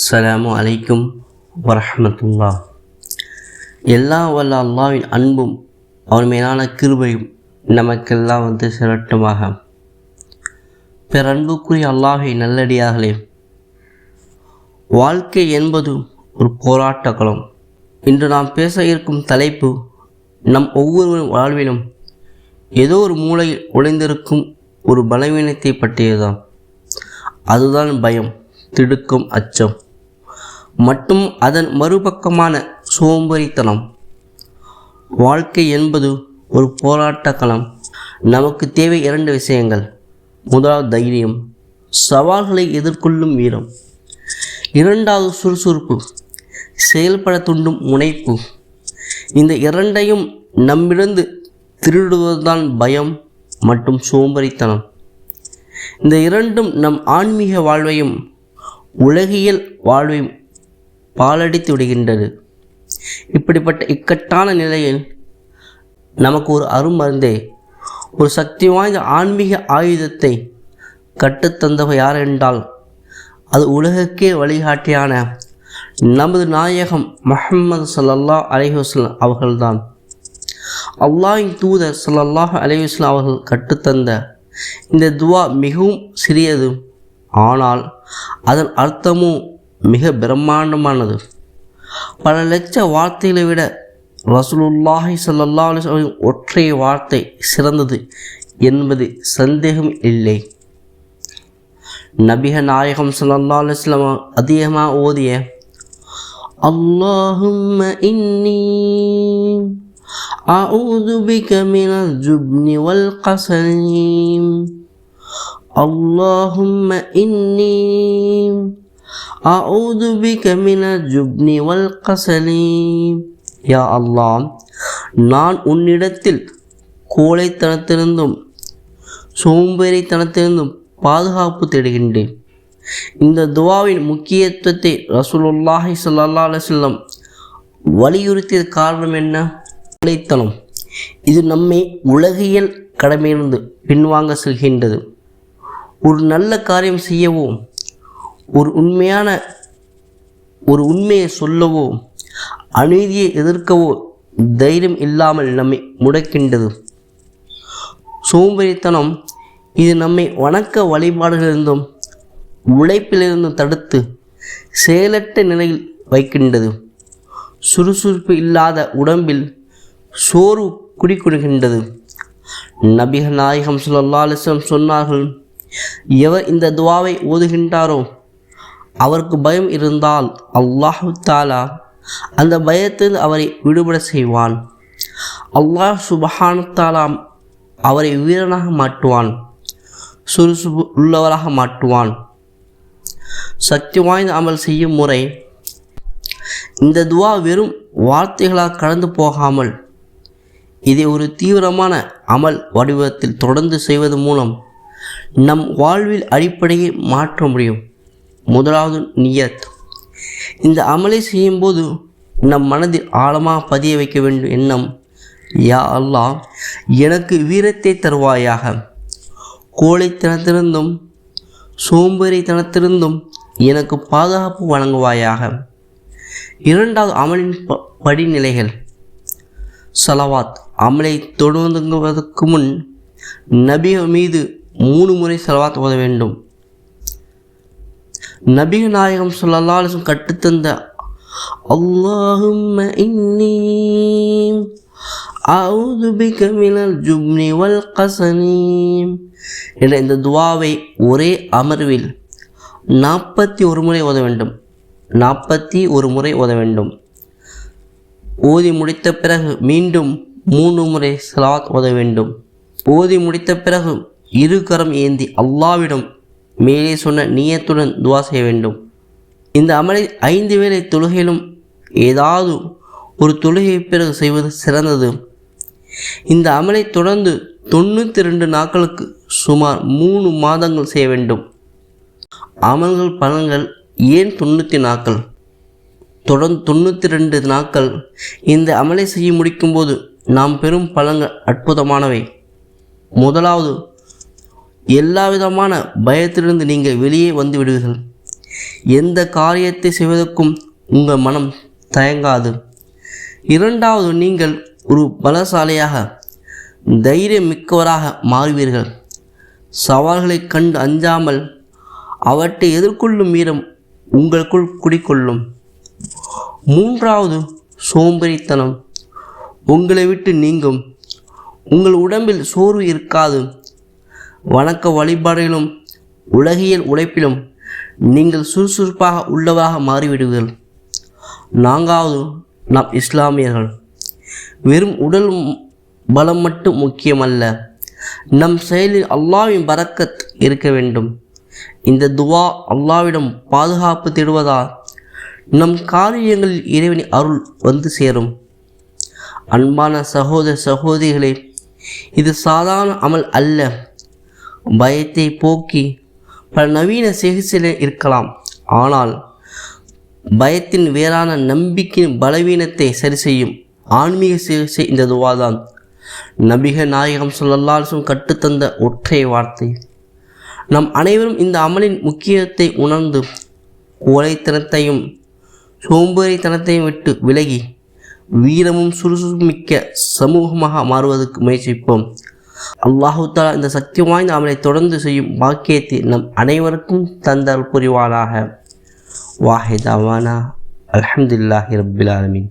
அஸ்லாம் அலைக்கும் வரஹமத்துல்லா எல்லா வல்ல அல்லாவின் அன்பும் அவன் மேலான கிருபையும் நமக்கெல்லாம் வந்து சிரட்டுமாக பிறன்புக்குரிய அல்லாஹை நல்லடியார்களே வாழ்க்கை என்பது ஒரு போராட்ட களம் இன்று நாம் பேச இருக்கும் தலைப்பு நம் ஒவ்வொருவரும் வாழ்விலும் ஏதோ ஒரு மூலையில் ஒளிந்திருக்கும் ஒரு பலவீனத்தை பற்றியதுதான். அதுதான் பயம் திடுக்கும் அச்சம். மற்றும் அதன் மறுபக்கமான சோம்பேறித்தனம். வாழ்க்கை என்பது ஒரு போராட்ட களம் நமக்கு தேவை இரண்டு விஷயங்கள். முதலாவது தைரியம். சவால்களை எதிர்கொள்ளும் வீரம். இரண்டாவது சுறுசுறுப்பு. செயல்பட துண்டும் முனைப்பு. இந்த இரண்டையும் நம்மிடந்து திருடுவதுதான் பயம் மற்றும் சோம்பேறித்தனம். இந்த இரண்டும் நம் ஆன்மீக வாழ்வையும் உலகியல் வாழ்வையும் பாலடித்து விடுகின்றது இப்படிப்பட்ட இக்கட்டான நிலையில் நமக்கு ஒரு அருமருந்தே ஒரு சக்தி வாய்ந்த ஆன்மீக ஆயுதத்தை கற்றுத்தந்தவர் யார் என்றால் அது உலகக்கே வழிகாட்டியான நமது நாயகம் மஹம்மது சல்லல்லா அலிஹஸ்லாம் அவர்கள்தான். அல்லாஹின் தூதர் சல்லல்லாஹ் அலிஹஸ்லாம் அவர்கள் கற்றுத்தந்த இந்த துவா மிகவும் சிறியது. ஆனால் அதன் அர்த்தமும் மிக பிரம்மாண்டமானது பல லட்ச வார்த்தைகளை விட ரசூலுல்லாஹி ஸல்லல்லாஹு அலைஹி வஸல்லம் ஒற்றை வார்த்தை சிறந்தது என்பது சந்தேகம் இல்லை நபிக நாயகம் ஸல்லல்லாஹு அலைஹி வஸல்லம் அதிகமாக ஓதிய அல்லாஹும்ம இன்னி أعوذ بك من الجبن والقسل اللهم إني அவுது பிக ஜுப்னி வல் கசலி யா அல்லாம் நான் உன்னிடத்தில் கோழைத்தனத்திலிருந்தும் சோம்பேறித்தனத்திலிருந்தும் பாதுகாப்பு தேடுகின்றேன். இந்த துவாவின் முக்கியத்துவத்தை ரசூலுல்லாஹி சல்லா அலுவலம் வலியுறுத்திய காரணம் என்ன? கோழைத்தனம். இது நம்மை உலகியல் கடமையிலிருந்து பின்வாங்க செல்கின்றது. ஒரு நல்ல காரியம் செய்யவும் ஒரு உண்மையான ஒரு உண்மையை சொல்லவோ அநீதியை எதிர்க்கவோ தைரியம் இல்லாமல் நம்மை முடக்கின்றது. சோம்பேறித்தனம் இது நம்மை வணக்க வழிபாடுகளிலிருந்தும் உழைப்பிலிருந்தும் தடுத்து செயலற்ற நிலையில் வைக்கின்றது. சுறுசுறுப்பு இல்லாத உடம்பில் சோர்வு குடிக்கொடுகின்றது நபிக நாயகம் ஸல்லல்லாஹு சொன்னார்கள் எவர் இந்த துவாவை ஓதுகின்றாரோ அவருக்கு பயம் இருந்தால் அல்லாஹு தாலா அந்த பயத்தில் அவரை விடுபட செய்வான். அல்லாஹ் சுபஹானத்தாலாம் அவரை வீரனாக மாட்டுவான் சுறுசுறு உள்ளவராக மாட்டுவான் சக்தி வாய்ந்த அமல் செய்யும் முறை இந்த துவா வெறும் வார்த்தைகளால் கடந்து போகாமல் இதை ஒரு தீவிரமான அமல் வடிவத்தில் தொடர்ந்து செய்வது மூலம் நம் வாழ்வில் அடிப்படையை மாற்ற முடியும். முதலாவது நியத். இந்த அமலை செய்யும்போது நம் மனதில் ஆழமாக பதிய வைக்க வேண்டும் எண்ணம் யா அல்லாஹ் எனக்கு வீரத்தை தருவாயாக. கோழைத்தனத்திலிருந்தும் சோம்பேறித்தனத்திலிருந்தும் எனக்கு பாதுகாப்பு வழங்குவாயாக. இரண்டாவது அமலின் ப- படிநிலைகள். சலவாத் அமலை தொடங்குவதற்கு முன் நபி மீது மூணு முறை செலவாத் ஓத வேண்டும். நபிக நாயகம் சொல்லலாலும் கட்டுத்தந்த அல்லாஹும் கற்றுத்தந்த அல்லாஹும்ம இன்னி அவுது பிக மினல் ஜுப்னி வல் கசனி என்ற இந்த துவாவை ஒரே அமர்வில் நாற்பத்தி ஒரு முறை ஓத வேண்டும். நாற்பத்தி ஒரு முறை ஓத வேண்டும். ஓதி முடித்த பிறகு மீண்டும் மூன்று முறை சலாத் ஓத வேண்டும். ஓதி முடித்த பிறகு இரு கரம் ஏந்தி அல்லாவிடம் மேலே சொன்ன நீயத்துடன் துவா செய்ய வேண்டும். இந்த அமலை ஐந்து வேளை தொழுகையிலும் ஏதாவது ஒரு தொழுகை பிறகு செய்வது சிறந்தது. இந்த அமலை தொடர்ந்து தொண்ணூற்றி ரெண்டு நாட்களுக்கு சுமார் மூணு மாதங்கள் செய்ய வேண்டும். அமல்கள் பலன்கள் ஏன் தொண்ணூற்றி நாட்கள்? தொடர்ந்து தொண்ணூற்றி ரெண்டு நாட்கள் இந்த அமலை செய்ய முடிக்கும்போது நாம் பெறும் பலன்கள் அற்புதமானவை. முதலாவது எல்லா விதமான பயத்திலிருந்து நீங்கள் வெளியே வந்து விடுவீர்கள். எந்த காரியத்தை செய்வதற்கும் உங்கள் மனம் தயங்காது. இரண்டாவது நீங்கள் ஒரு பலசாலியாக தைரியம் மிக்கவராக மாறுவீர்கள். சவால்களை கண்டு அஞ்சாமல் அவற்றை எதிர்கொள்ளும் வீரம் உங்களுக்குள் குடிக்கொள்ளும் மூன்றாவது சோம்பேறித்தனம். உங்களை விட்டு நீங்கும். உங்கள் உடம்பில் சோர்வு இருக்காது. வணக்க வழிபாடுகளும் உலகியல் உழைப்பிலும் நீங்கள் சுறுசுறுப்பாக உள்ளவராக மாறிவிடுவீர்கள். நான்காவது நாம் இஸ்லாமியர்கள். வெறும் உடல் பலம் மட்டும் முக்கியமல்ல நம் செயலில் அல்லாவின் பறக்கத் இருக்க வேண்டும். இந்த துவா அல்லாவிடம் பாதுகாப்பு தேடுவதால் நம் காரியங்களில் இறைவனின் அருள் வந்து சேரும். அன்பான சகோதர சகோதரிகளே இது சாதாரண அமல் அல்ல. பயத்தை போக்கி பல நவீன சிகிச்சையில் இருக்கலாம். ஆனால் பயத்தின் வேறான நம்பிக்கையின் பலவீனத்தை சரி செய்யும் ஆன்மீக சிகிச்சை இந்த துவாதான். நபிக நாயகம் சொல்லல்லாலும் கற்றுத்தந்த ஒற்றை வார்த்தை. நம் அனைவரும் இந்த அமலின் முக்கியத்தை உணர்ந்து கோழைத்தனத்தையும் சோம்பேறித்தனத்தையும் விட்டு விலகி வீரமும் சுறுசுறுமிக்க சமூகமாக மாறுவதற்கு முயற்சிப்போம். அல்லாஹுத்தாலா இந்த சக்தி வாய்ந்த அமலை தொடர்ந்து செய்யும் பாக்கியத்தை நம் அனைவருக்கும் தந்தல் புரிவானாக. வாஹிதாவானா அலமதுல்லாஹி ரப்பில் ஆலமின்.